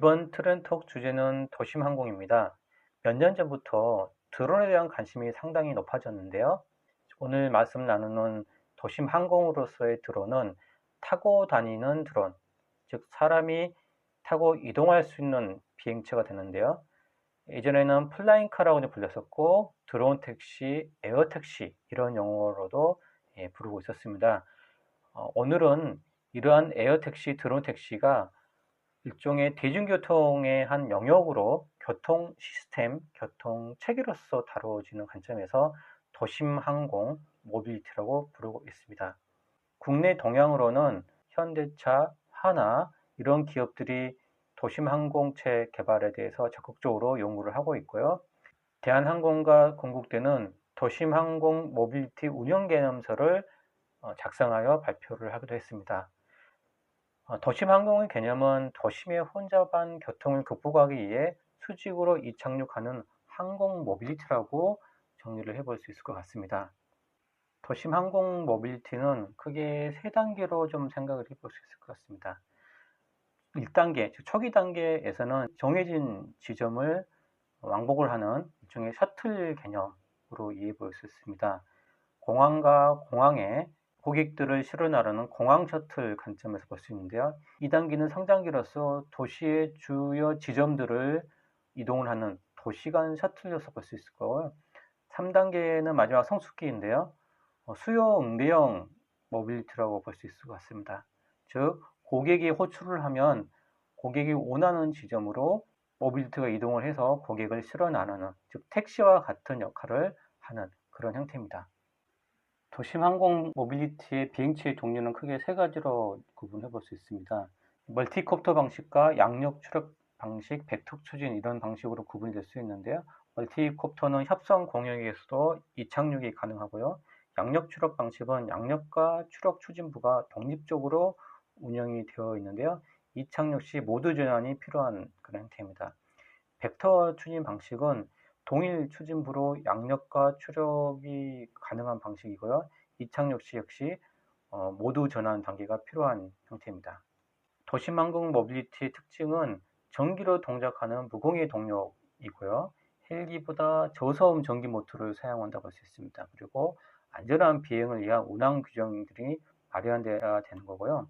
이번 트렌톡 주제는 도심항공입니다. 몇 년 전부터 드론에 대한 관심이 상당히 높아졌는데요. 오늘 말씀 나누는 도심항공으로서의 드론은 타고 다니는 드론, 즉 사람이 타고 이동할 수 있는 비행체가 되는데요. 예전에는 플라잉카라고 불렸었고 드론 택시, 에어 택시 이런 용어로도 예, 부르고 있었습니다. 어, 오늘은 이러한 에어 택시, 드론 택시가 일종의 대중교통의 한 영역으로 교통 시스템, 교통 체계로서 다뤄지는 관점에서 도심 항공 모빌리티라고 부르고 있습니다. 국내 동향으로는 현대차, 하나 이런 기업들이 도심 항공체 개발에 대해서 적극적으로 연구를 하고 있고요. 대한항공과 건국대는 도심 항공 모빌리티 운영 개념서를 어, 작성하여 발표를 하기도 했습니다. 어, 도심 항공의 개념은 도심의 혼잡한 교통을 극복하기 위해 수직으로 이착륙하는 항공 모빌리티라고 정리를 해볼 수 있을 것 같습니다. 도심 항공 모빌리티는 크게 세 단계로 좀 생각을 해볼 수 있을 것 같습니다. 1단계, 즉 초기 단계에서는 정해진 지점을 왕복을 하는 일종의 셔틀 개념으로 이해해 볼 수 있습니다. 공항과 공항에 고객들을 실어 나르는 공항 셔틀 관점에서 볼 수 있는데요. 2단계는 성장기로서 도시의 주요 지점들을 이동을 하는 도시간 셔틀로서 볼 수 있을 거고요. 3단계는 마지막 성숙기인데요. 어, 수요 응대형 모빌리티라고 볼 수 있을 것 같습니다. 즉, 고객이 호출을 하면 고객이 원하는 지점으로 모빌리티가 이동을 해서 고객을 실어 나르는, 즉, 택시와 같은 역할을 하는 그런 형태입니다. 도심 항공 모빌리티의 비행체의 종류는 크게 세 가지로 구분해 볼 수 있습니다. 멀티콥터 방식과 양력 추력 방식, 백턱 추진 이런 방식으로 구분이 될 수 있는데요. 멀티콥터는 협성 공역에서도 이착륙이 가능하고요. 양력 추력 방식은 양력과 추력 추진부가 독립적으로 운영이 되어 있는데요. 이착륙 시 모두 전환이 필요한 그런 형태입니다. 벡터 추진 방식은 동일 추진부로 양력과 추력이 가능한 방식이고요. 이착륙 시 역시 어, 모두 전환 단계가 필요한 형태입니다. 도심항공 모빌리티의 특징은 전기로 동작하는 무공해 동력이고요. 헬기보다 저소음 전기 모터를 사용한다고 할 수 있습니다. 그리고 안전한 비행을 위한 운항 규정들이 마련되어야 되는 거고요.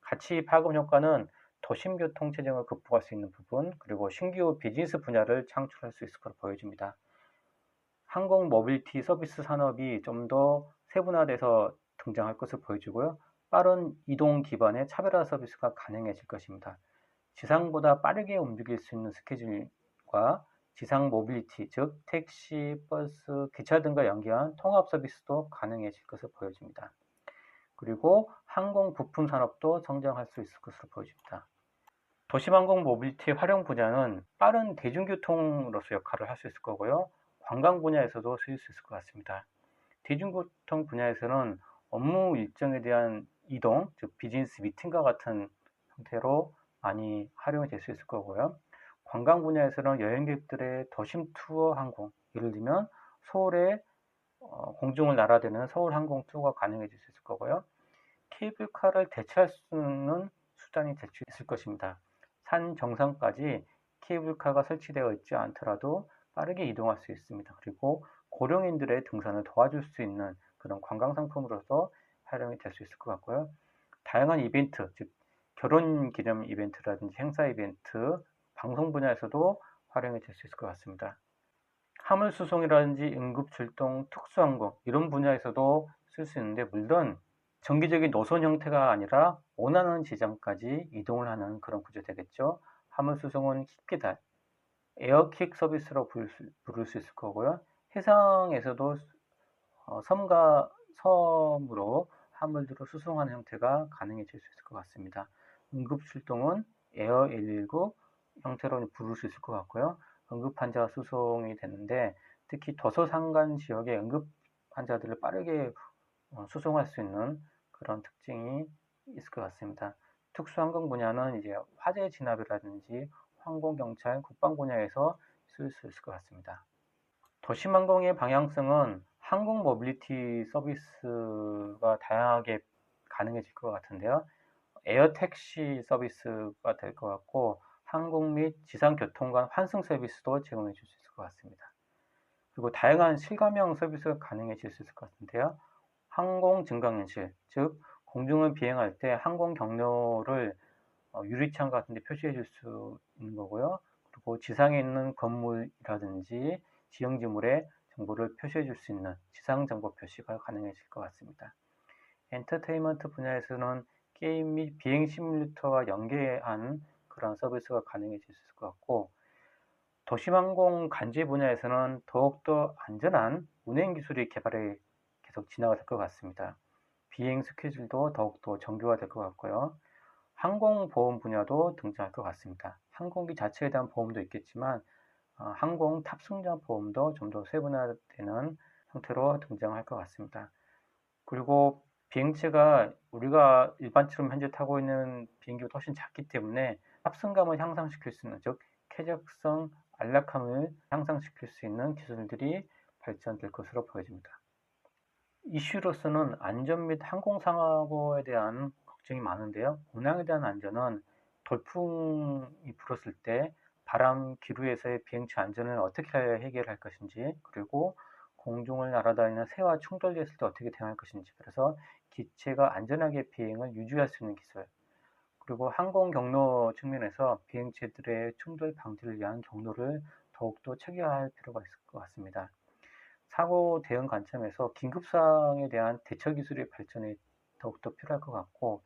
가치 파급 효과는 도심교통 체증을 극복할 수 있는 부분 그리고 신규 비즈니스 분야를 창출할 수 있을 것으로 보여집니다. 항공 모빌티 서비스 산업이 좀 더 세분화돼서 등장할 것을 보여주고요. 빠른 이동 기반의 차별화 서비스가 가능해질 것입니다. 지상보다 빠르게 움직일 수 있는 스케줄과 지상 모빌리티, 즉 택시, 버스, 기차 등과 연계한 통합 서비스도 가능해질 것을 보여집니다. 그리고 항공 부품 산업도 성장할 수 있을 것으로 보여집니다. 도시항공 모빌리티 활용 분야는 빠른 대중교통으로서 역할을 할 수 있을 거고요. 관광 분야에서도 쓰일 수 있을 것 같습니다. 대중교통 분야에서는 업무 일정에 대한 이동, 즉 비즈니스 미팅과 같은 형태로 많이 활용이 될 수 있을 거고요. 관광 분야에서는 여행객들의 도심 투어 항공, 예를 들면 서울에 어, 공중을 날아다니는 서울 항공 투어가 가능해질 수 있을 거고요. 케이블카를 대체할 수 있는 수단이 있을 것입니다. 산 정상까지 케이블카가 설치되어 있지 않더라도 빠르게 이동할 수 있습니다. 그리고 고령인들의 등산을 도와줄 수 있는 그런 관광 상품으로서 활용이 될 수 있을 것 같고요. 다양한 이벤트, 즉 결혼 기념 이벤트라든지 행사 이벤트, 방송 분야에서도 활용이 될 수 있을 것 같습니다. 화물 수송이라든지 응급 출동, 특수항공 이런 분야에서도 쓸 수 있는데 물론 정기적인 노선 형태가 아니라 원하는 지점까지 이동을 하는 그런 구조 되겠죠. 화물 수송은 킥배달, 에어킥 서비스로 부를 수, 있을 거고요. 해상에서도 어, 섬과 섬으로 화물들을 수송하는 형태가 가능해질 수 있을 것 같습니다. 응급 출동은 에어 119 형태로 부를 수 있을 것 같고요. 응급 환자 수송이 되는데 특히 도서상간 지역의 응급 환자들을 빠르게 어, 수송할 수 있는 그런 특징이 있을 것 같습니다. 특수항공 분야는 이제 화재 진압이라든지 항공 경찰, 국방 분야에서 쓸 수 있을 것 같습니다. 도심항공의 방향성은 항공 모빌리티 서비스가 다양하게 가능해질 것 같은데요. 에어 택시 서비스가 될 것 같고 항공 및 지상 교통 간 환승 서비스도 제공해 줄 수 있을 것 같습니다. 그리고 다양한 실감형 서비스가 가능해질 수 있을 것 같은데요. 항공 증강현실, 즉 공중을 비행할 때 항공 경로를 어, 유리창 같은 데 표시해 줄 수 있는 거고요. 그리고 지상에 있는 건물이라든지 지형 지물의 정보를 표시해 줄 수 있는 지상 정보 표시가 가능해질 것 같습니다. 엔터테인먼트 분야에서는 게임 및 비행 시뮬레이터와 연계한 그런 서비스가 가능해질 수 있을 것 같고 도심항공 간제 분야에서는 더욱더 안전한 운행 기술이 개발에 계속 진화가 될 것 같습니다. 비행 스케줄도 더욱더 정교화 될 것 같고요. 항공보험 분야도 등장할 것 같습니다. 항공기 자체에 대한 보험도 있겠지만 어, 항공 탑승자 보험도 좀 더 세분화되는 형태로 등장할 것 같습니다. 그리고 비행체가 우리가 일반처럼 현재 타고 있는 비행기보다 훨씬 작기 때문에 탑승감을 향상시킬 수 있는 즉 쾌적성, 안락함을 향상시킬 수 있는 기술들이 발전될 것으로 보여집니다. 이슈로서는 안전 및 항공사고에 대한 걱정이 많은데요. 운항에 대한 안전은 돌풍이 불었을 때 바람, 기류에서의 비행체 안전을 어떻게 해결할 것인지 그리고 공중을 날아다니는 새와 충돌했을 때 어떻게 대응할 것인지 그래서 기체가 안전하게 비행을 유지할 수 있는 기술 그리고 항공 경로 측면에서 비행체들의 충돌 방지를 위한 경로를 더욱더 체계화할 필요가 있을 것 같습니다. 사고 대응 관점에서 긴급상황에 대한 대처 기술의 발전이 더욱더 필요할 것 같고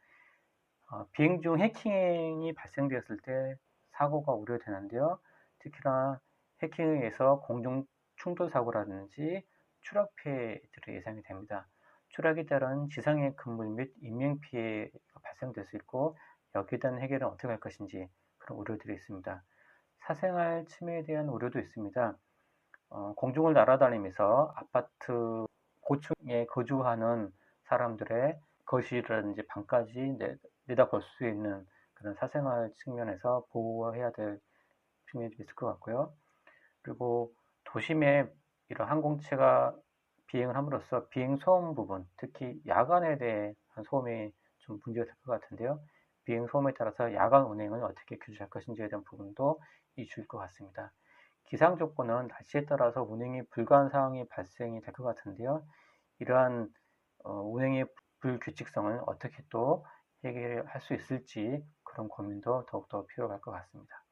어, 비행 중 해킹이 발생되었을 때 사고가 우려되는데요. 특히나 해킹에 의해서 공중 충돌 사고라든지 추락 피해들이 예상이 됩니다. 추락에 따른 지상의 금물 및 인명 피해가 발생될 수 있고 여기에 대한 해결은 어떻게 할 것인지 그런 우려들이 있습니다. 사생활 침해에 대한 우려도 있습니다. 어, 공중을 날아다니면서 아파트 고층에 거주하는 사람들의 거실이라든지 방까지 내, 내다볼 수 있는 그런 사생활 측면에서 보호해야 될 측면이 있을 것 같고요. 그리고 도심에 이런 항공체가 비행을 함으로써 비행 소음 부분, 특히 야간에 대한 소음이 좀 문제가 될 것 같은데요. 비행 소음에 따라서 야간 운행을 어떻게 규제할 것인지에 대한 부분도 이슈일 것 같습니다. 기상 조건은 날씨에 따라서 운행이 불가한 상황이 발생이 될 것 같은데요. 이러한 어, 운행의 불규칙성을 어떻게 또 해결할 수 있을지 그런 고민도 더욱더 필요할 것 같습니다.